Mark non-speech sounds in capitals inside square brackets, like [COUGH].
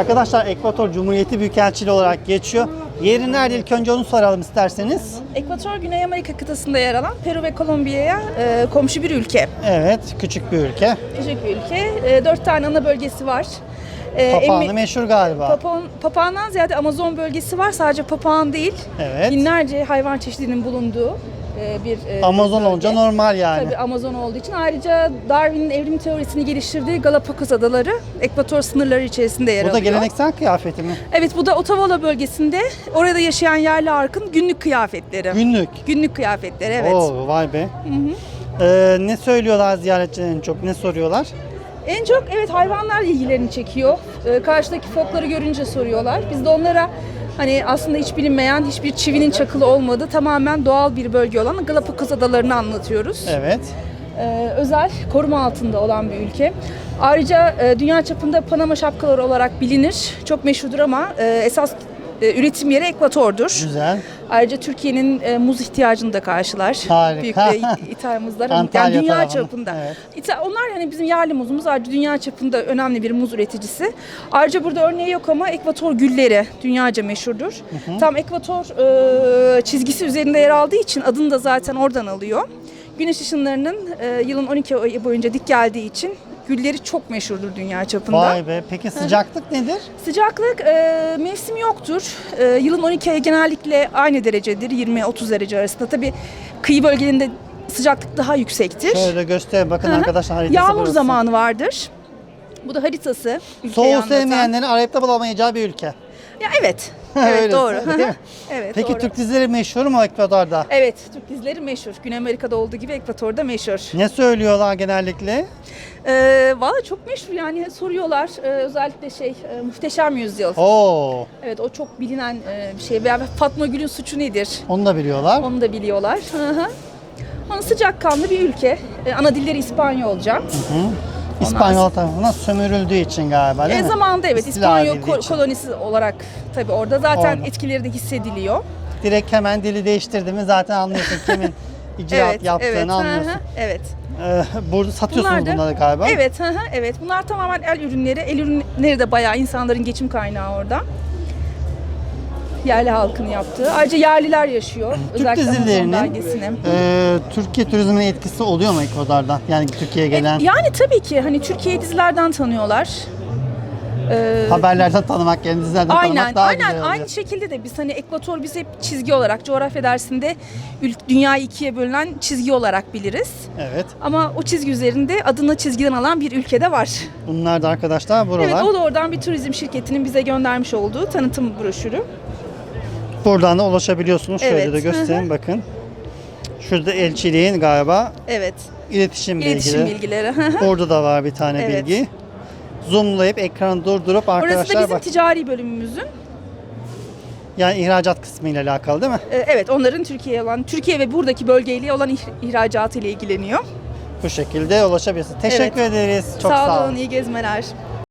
Arkadaşlar Ekvator Cumhuriyeti Büyükelçiliği olarak geçiyor. Yeri nerede ilk önce onu soralım isterseniz. Ekvator Güney Amerika kıtasında yer alan Peru ve Kolombiya'ya e, komşu bir ülke. Evet, küçük bir ülke. Küçük bir ülke. E, dört tane ana bölgesi var. E, Papağanı meşhur galiba. Papağan, papağandan ziyade Amazon bölgesi var. Sadece papağan değil. Evet. Binlerce hayvan çeşidinin bulunduğu bir e, Amazon bölge. olunca normal yani. Tabii Amazon olduğu için. Ayrıca Darwin'in evrim teorisini geliştirdiği Galapagos Adaları Ekvator sınırları içerisinde yer Bu da alıyor. geleneksel kıyafeti mi? Evet bu da Otavalo bölgesinde orada yaşayan yerli halkın günlük kıyafetleri. Günlük. Günlük kıyafetleri evet. Oo, vay be. Ee, ne söylüyorlar ziyaretçiler en çok? Ne soruyorlar? En çok evet hayvanlar ilgilerini çekiyor. Ee, karşıdaki fokları görünce soruyorlar. Biz de onlara hani aslında hiç bilinmeyen hiçbir çivinin çakılı olmadığı tamamen doğal bir bölge olan Galapagos Adaları'nı anlatıyoruz. Evet. Ee, özel koruma altında olan bir ülke. Ayrıca e, dünya çapında Panama şapkaları olarak bilinir. Çok meşhurdur ama e, esas e, üretim yeri Ekvator'dur. Güzel. Ayrıca Türkiye'nin e, muz ihtiyacını da karşılar. Harika. Büyük bir [LAUGHS] ithalımızlar. Yani Antalya dünya tarafında, çapında. evet. İta- onlar hani bizim yerli muzumuz. Ayrıca dünya çapında önemli bir muz üreticisi. Ayrıca burada örneği yok ama Ekvator gülleri dünyaca meşhurdur. Tam Ekvator e, çizgisi üzerinde yer aldığı için adını da zaten oradan alıyor. Güneş ışınlarının e, yılın 12 ayı boyunca dik geldiği için gülleri çok meşhurdur dünya çapında. Vay be. Peki sıcaklık nedir? Sıcaklık e, mevsimi yoktur. E, yılın 12 ayı genellikle aynı derecedir. 20-30 derece arasında. Tabii kıyı bölgelerinde sıcaklık daha yüksektir. Şöyle göstereyim. Bakın Hı hı. arkadaşlar haritası Yağmur burası. zamanı vardır. Bu da haritası. ülkeyi Soğuğu anlatan. sevmeyenlerin arayıp bulamayacağı bir ülke. Ya evet. Evet doğru. [LAUGHS] evet Peki doğru. Türk dizileri meşhur mu Ekvador'da? Evet Türk dizileri meşhur. Güney Amerika'da olduğu gibi Ekvator'da meşhur. Ne söylüyorlar genellikle? Ee, Valla çok meşhur yani soruyorlar. Ee, özellikle şey e, Muhteşem Yüzyıl. Oo, Evet o çok bilinen e, bir şey. Veya Fatma Gül'ün suçu nedir? onu da biliyorlar. Onu da biliyorlar. Hı hı. Ama sıcakkanlı bir ülke. Ee, ana dilleri İspanyolca. İspanyol tarafından sömürüldüğü için galiba değil E, mi? zamanında evet İstila İspanyol ko- için. kolonisi olarak tabii orada zaten Orada. etkileri de hissediliyor. Direkt hemen dili değiştirdi mi zaten anlıyorsun kimin [LAUGHS] icraat evet, yaptığını evet. hı hı, anlıyorsun. Evet. Ee, burada satıyorsunuz Bunlar da- bunları galiba. Evet, hı hı, evet. Bunlar tamamen el ürünleri. El ürünleri de bayağı insanların geçim kaynağı orada. Yerli halkın yaptığı. Ayrıca yerliler yaşıyor. Türk Özellikle Amazon dizilerinin e, Türkiye turizmine etkisi oluyor mu Ekvador'dan? Yani Türkiye'ye gelen E, yani tabii ki hani Türkiye dizilerden tanıyorlar. Ee, haberlerden tanımak, yani dizilerden Aynen, tanımak daha aynen. güzel oluyor. Aynı şekilde de biz hani Ekvator biz hep çizgi olarak coğrafya dersinde ül- dünyayı ikiye bölünen çizgi olarak biliriz. Evet. Ama o çizgi üzerinde adını çizgiden alan bir ülkede var. Bunlar da arkadaşlar buralar. Evet, o da oradan bir turizm şirketinin bize göndermiş olduğu tanıtım broşürü. Buradan da ulaşabiliyorsunuz. Şöyle Evet, de göstereyim bakın. Şurada elçiliğin galiba Evet. iletişim, İletişim bilgileri. bilgileri. Orada da var bir tane Evet. bilgi. Zoomlayıp ekranı durdurup Orası da arkadaşlar bizim bak. ticari bölümümüzün. Yani ihracat kısmı ile alakalı değil mi? e, Evet, onların Türkiye'ye olan, Türkiye ve buradaki bölgeyle olan ih- ihracatı ile ilgileniyor. Bu şekilde ulaşabilirsiniz. Teşekkür ederiz. Çok sağ, olun, iyi gezmeler.